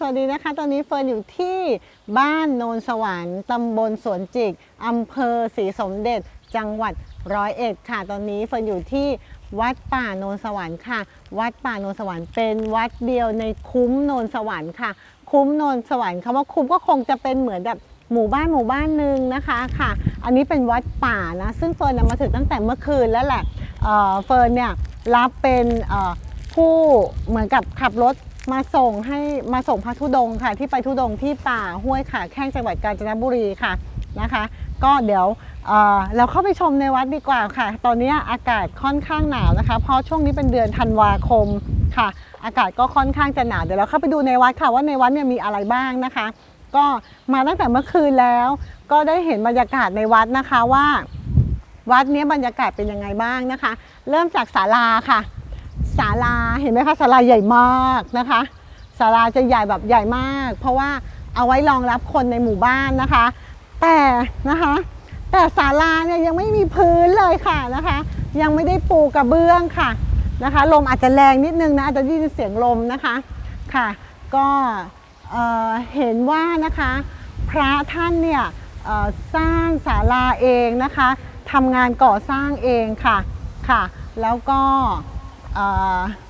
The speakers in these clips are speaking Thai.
สวัสดีนะคะ ตอนนี้เฟิร์นอยู่ที่บ้านโนนสวรรค์ตำบลสวนจิกอำเภอศรีสมเด็จ จังหวัดร้อยเอ็ดค่ะ ตอนนี้เฟิร์นอยู่ที่วัดป่าโนนสวรรค์ค่ะ วัดป่าโนนสวรรค์เป็นวัดเดียวในคุ้มโนนสวรรค์ค่ะ คุ้มโนนสวรรค์คำว่าคุ้มก็คงจะเป็นเหมือนแบบหมู่บ้านหมู่บ้านหนึ่งนะคะค่ะ อันนี้เป็นวัดป่านะ ซึ่งเฟิร์นมาถึงตั้งแต่เมื่อคืนแล้วแหละเออเฟิร์นเนี่ยรับเป็นผู้เหมือนกับขับรถ มาส่งให้มาส่งพระธุดงค์ค่ะ ที่ไปธุดงค์ที่ป่าห้วยขาแข้งจังหวัดกาญจนบุรีค่ะนะคะ ก็เดี๋ยวเเราเข้าไปชมในวัดดีกว่าค่ะ ตอนนี้อากาศค่อนข้างหนาวนะคะ เพราะช่วงนี้เป็นเดือนธันวาคมค่ะ อากาศก็ค่อนข้างจะหนาวเดี๋ยวเราเข้าไปดูในวัดค่ะว่าในวัดเนี่ยมีอะไรบ้างนะคะ ก็มาตั้งแต่เมื่อคืนแล้ว ก็ได้เห็นบรรยากาศในวัดนะคะว่า วัดนี้บรรยากาศเป็นยังไงบ้างนะคะ เริ่มจากศาลาค่ะ ศาลาเห็นไหมคะศาลาใหญ่มากนะคะศาลาจะใหญ่แบบใหญ่มาก เพราะว่าเอาไว้รองรับคนในหมู่บ้านนะคะ แต่นะคะแต่ศาลาเนี่ยยังไม่มีพื้นเลยค่ะนะคะ ยังไม่ได้ปูกระเบื้องค่ะนะคะ ลมอาจจะแรงนิดนึงนะอาจจะได้ยินเสียงลมนะคะค่ะ ก็เเห็นว่านะคะ พระท่านเนี่ยสร้างศาลาเองนะคะทำงานก่อสร้างเองค่ะค่ะ แล้วก็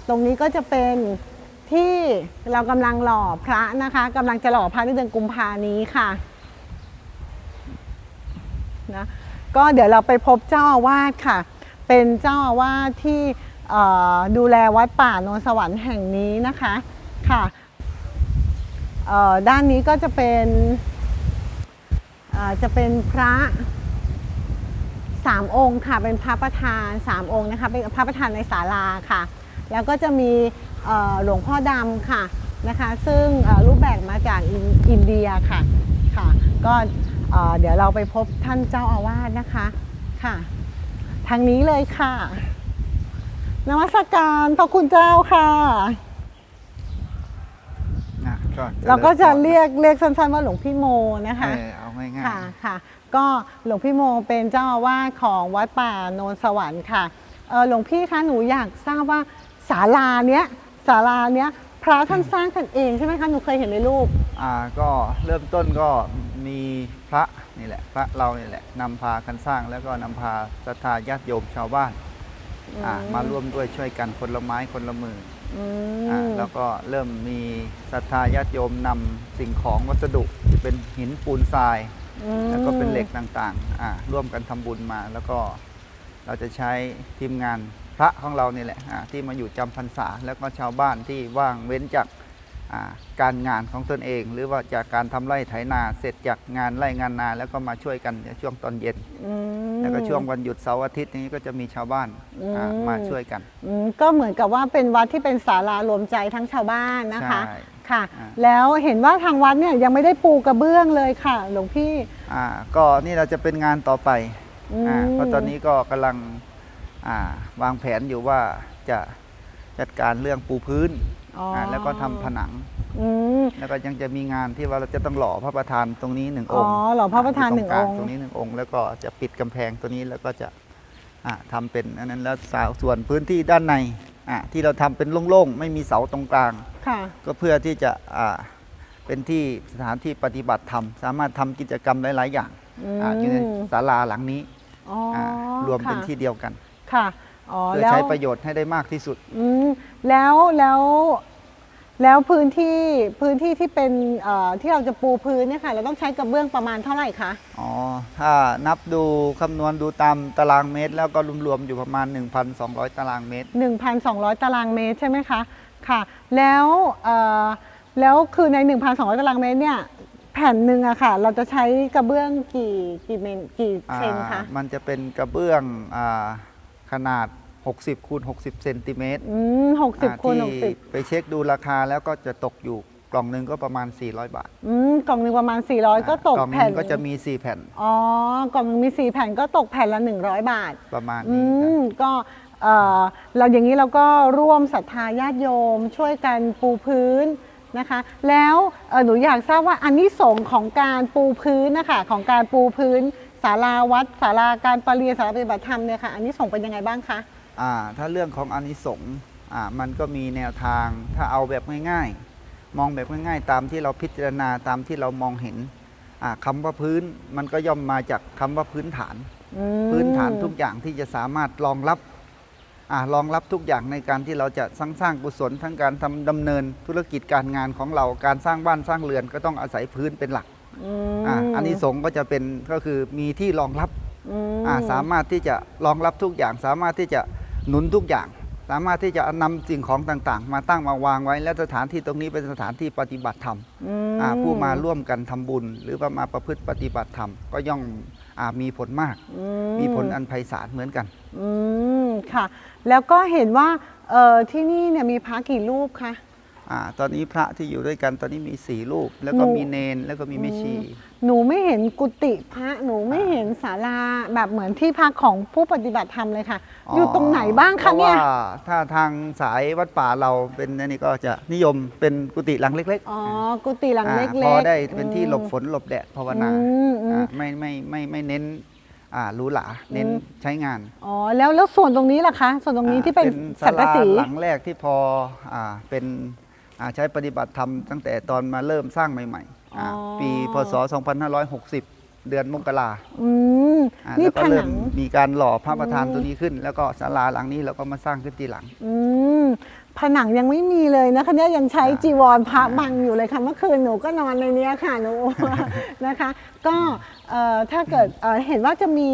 ตรงนี้ก็จะเป็นที่เรากำลังหล่อพระนะคะกำลังจะหล่อพระในเดือนกุมภานี้ค่ะนะก็เดี๋ยวเราไปพบเจ้าอาวาสค่ะ เป็นเจ้าอาวาสที่ดูแลวัดป่าโนนสวรรค์แห่งนี้นะคะค่ะด้านนี้ก็จะเป็นจะเป็นพระ สามองค์ค่ะ เป็นพระประธานสามองค์นะคะ เป็นพระประธานในศาลาค่ะ แล้วก็จะมีเอ่อหลวงพ่อดำค่ะนะคะ ซึ่งเอ่อรูปแบบมาจากอินอินเดียค่ะค่ะ ก็เอ่อเดี๋ยวเราไปพบท่านเจ้าอาวาสนะคะค่ะ ทางนี้เลยค่ะนมัสการพระคุณเจ้าค่ะนะเราก็จะเรียกเรียกสั้นๆว่าหลวงพี่โมนะคะเออเอาง่ายๆค่ะค่ะ ก็หลวงพี่โมเป็นเจ้าอาวาสของวัดป่าโนนสวรรค์ค่ะเออหลวงพี่คะหนูอยากทราบว่าศาลาเนี้ยศาลาเนี้ยพระท่านสร้างกันเองใช่ไหมคะหนูเคยเห็นในรูปอ่าก็เริ่มต้นก็มีพระนี่แหละ พระเรานี่แหละนำพากันสร้างแล้วก็นำพาศรัทธาญาติโยมชาวบ้านอ่าอืมมาร่วมด้วยช่วยกันคนละไม้คนละมืออือ่ามแล้วก็เริ่มมีศรัทธาญาติโยมนำสิ่งของวัสดุที่เป็นหินปูนทราย อืมแล้วก็เป็นเหล็กต่างๆอ่าร่วมกันทำบุญมา แล้วก็เราจะใช้ทีมงานพระของเรานี่แหละอ่าที่มาอยู่จำพรรษา แล้วก็ชาวบ้านที่ว่างเว้นจากอ่าการงานของตนเอง หรือว่าจากการทำไร่ไถนาเสร็จจากงานไร่งานนาแล้วก็มาช่วยกันในช่วงตอนเย็น อืม แล้วก็ช่วงวันหยุดเสาร์อาทิตย์นี้ก็จะมีชาวบ้านอ่าอืม มาช่วยกัน อืมก็เหมือนกับว่าเป็นวัดที่เป็นศาลารวมใจทั้งชาวบ้านนะคะ ใช่ ค่ะอ่าแล้วเห็นว่าทางวัดเนี่ยยังไม่ได้ปูกระเบื้องเลยค่ะ หลวงพี่อ่าก็นี่เราจะเป็นงานต่อไปอืมอ่าเพราะตอนนี้ก็กำลังอ่าวางแผนอยู่ว่าจะจัดการเรื่องปูพื้นอ๋ออ่าแล้วก็ทำผนังอืมแล้วก็ยังจะมีงานที่ว่าเราจะต้องหล่อพระประธานตรงนี้หนึ่งอ๋อองค์หล่อพระประธานหนึ่งยู่ตกลองค์ตรงนี้หนึ่งองค์ แล้วก็จะปิดกำแพงตัวนี้แล้วก็จะอ่าทำเป็นอันนั้นแล้วสาวส่วนพื้นที่ด้านใน อ่าที่เราทำเป็นโล่งๆ ไม่มีเสาตรงกลางค่ะก็เพื่อที่จะอ่าเป็นที่สถานที่ปฏิบัติธรรม สามารถทำกิจกรรมหลาย ๆ อย่างอืมอาอยู่ในศาลาหลังนี้อ๋ออารวมเป็นค่ะที่เดียวกัน ค่ะอ๋อเพื่อแล้วใช้ประโยชน์ให้ได้มากที่สุดอืมแล้วแล้ว แล้วพื้นที่พื้นที่ที่เป็นเอ่อที่เราจะปูพื้นเนี่ยค่ะเราต้องใช้กระเบื้องประมาณเท่าไหร่คะอ๋อถ้านับดูคำนวณดูตามตารางเมตร แล้วก็รวมๆอยู่ประมาณ 1,200 ตารางเมตร 1,200 ตารางเมตรใช่ไหมคะค่ะ แล้วเอ่อแล้วคือใน 1,200 ตารางเมตรเนี่ยแผ่นหนึ่งอะค่ะ เราจะใช้กระเบื้องกี่กี่เมตรกี่เซนคะอ่ามันจะเป็นกระเบื้องอาขนาด 60คูณ60เซนติเมตรอืมหกสิบอ่าคูณที่หกสิบไปเช็คดูราคาแล้วก็จะตกอยู่กล่องหนึ่งก็ประมาณ 400 บาทอืมกล่องหนึ่งประมาณ 400 ก็ตกกล่องหแผ่นึนงก็จะมี 4 แผ่นอ๋อกล่องหนึ่งมี4แผ่นก็ตกแผ่นละ 100 บาท ประมาณอืนี้ครับมก็เอ่อเราอย่างนี้เราก็ร่วมศรัทธาญาติโยม ช่วยกันปูพื้นนะคะ แล้วเอ่อหนูอยากทราบว่าอันนี้สงส์ของการปูพื้นนะคะของการปูพื้นศาลาวัดศาลาการประเรียนศาลาปฏิบัติธรรมเนี่ยค่ะอันนี้ส่งส์เป็นยังไงบ้างคะอ่า ถ้าเรื่องของอานิสงส์อ่ามันก็มีแนวทางถ้าเอาแบบง่ายๆ มองแบบง่ายๆ ตามที่เราพิจารณาตามที่เรามองเห็นอ่าคำว่าพื้นมันก็ย่อมมาจากคำว่าพื้นฐานอืมพื้นฐานทุกอย่างที่จะสามารถรองรับอ่ารองรับทุกอย่างในการที่เราจะสร้างสร้างกุศลทั้งการทำดำเนินธุรกิจการงานของเราการสร้างบ้านสร้างเรือนก็ต้องอาศัยพื้นเป็นหลักอืมอ่าอันนี้สงส์ก็จะเป็นก็คือมีที่รองรับอืมอ่าสามารถที่จะรองรับทุกอย่างสามารถที่จะ หนุนทุกอย่าง สามารถที่จะนำสิ่งของต่างๆ มาตั้งมาวางไว้ และสถานที่ตรงนี้เป็นสถานที่ปฏิบัติธรรมอืมอ่าผู้มาร่วมกันทำบุญ หรือว่ามาประพฤติปฏิบัติธรรมก็ย่อมอ่ามีผลมากอืมีผลอันไพศาลเหมือนกันอืมค่ะ แล้วก็เห็นว่าเอ่อที่นี่เนี่ยมีพระกี่รูปคะ อาตอนนี้พระที่อยู่ด้วยกันตอนนี้มีสี่รูป แล้วก็หมู่มีเนนแล้วก็มีแม่ชี หนูไม่เห็นกุฏิพระหนูไม่เห็นศาลาแบบเหมือนที่พักของผู้ปฏิบัติธรรมเลยค่ะ อยู่ตรงไหนบ้างคะเนี่ย พราว่าถ้าทางสายวัดป่าเราเป็นอันนี่ก็จะนิยมเป็นกุฏิหลังเล็กอ๋อ กุฏิหลังอ่าเล็กพอๆได้เป็นที่หลบอืมฝนหลบแดดภาวนาอืมอืม อ่าไม่ไม่ไม่ไม่ไม่เน้นอ่าหรูหราเน้นอืมใช้งาน อ๋อ แล้วแล้วส่วนตรงนี้ล่ะคะ ส่วนตรงนี้ที่เป็นศาสังกะลาสีหลังแรกที่พออ่าเป็นอ่า ใช้ปฏิบัติธรรมตั้งแต่ตอนมาเริ่มสร้างใหม่ๆอ่าอ๋อปีพศ 2560 เดือนมกราอืมอ่านี่แล้วก็ผเริ่นัมงมีการหล่อพระประธานอืมตัวนี้ขึ้น แล้วก็ศาลาหลังนี้เราก็มาสร้างขึ้นทีหลังอืมผนังยังไม่มีเลยนะคะเนี่ยยังใช้อ่าจีวรพระบังอยู่เลยค่ะเมื่อคืนหนูก็นอนในเนี้ยค่ะหนูนะคะ ก็เอ่อถ้าเกิดเอ่อเห็นว่าจะมี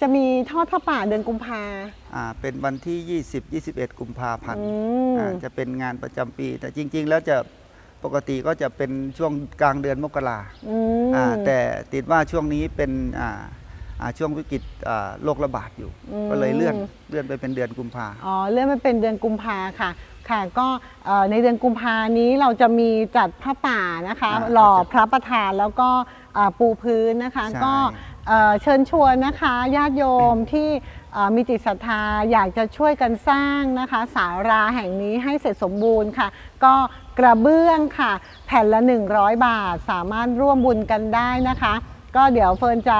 จะมีทอดพระป่าเดือนกุมภา อ่าเป็นวันที่ 20 21 กุมภาพันธ์อืม อ่าจะเป็นงานประจำปี แต่จริง ๆ แล้วจะปกติก็จะเป็นช่วงกลางเดือนมกราอืมอ่าแต่ติดว่าช่วงนี้เป็นอ่าอ่าช่วงวิกฤตอ่าโรคระบาดอยู่อืมก็เลยเลื่อนเลื่อนไปเป็นเดือนกุมภา อ๋อเลื่อนไปเป็นเดือนกุมภาค่ะ ค่ะ ก็เอ่อในเดือนกุมภานี้เราจะมีจัดพระป่านะคะ อ่าหล่อก็จะพระประธานแล้วก็เอ่อปูพื้นนะคะ ใช่ ก็ เชิญชวนนะคะญาติโยมที่มีจิตศรัทธาอยากจะช่วยกันสร้างนะคะสาราแห่งนี้ให้เสร็จสมบูรณ์ค่ะ ก็กระเบื้องค่ะ แผ่นละ 100 บาทสามารถร่วมบุญกันได้นะคะ ก็เดี๋ยวเฟิร์นจะ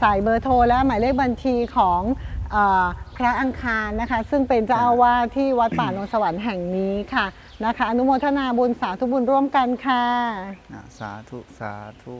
ใส่เบอร์โทรและหมายเลขบัญชีของอพระอังคารนะคะ ซึ่งเป็นเจ้าอาวาสที่วัดป่าโนนสวรรค์แห่งนี้ค่ะนะคะ อนุโมทนาบุญสาธุบุญร่วมกันค่ะ สาธุ สาธุ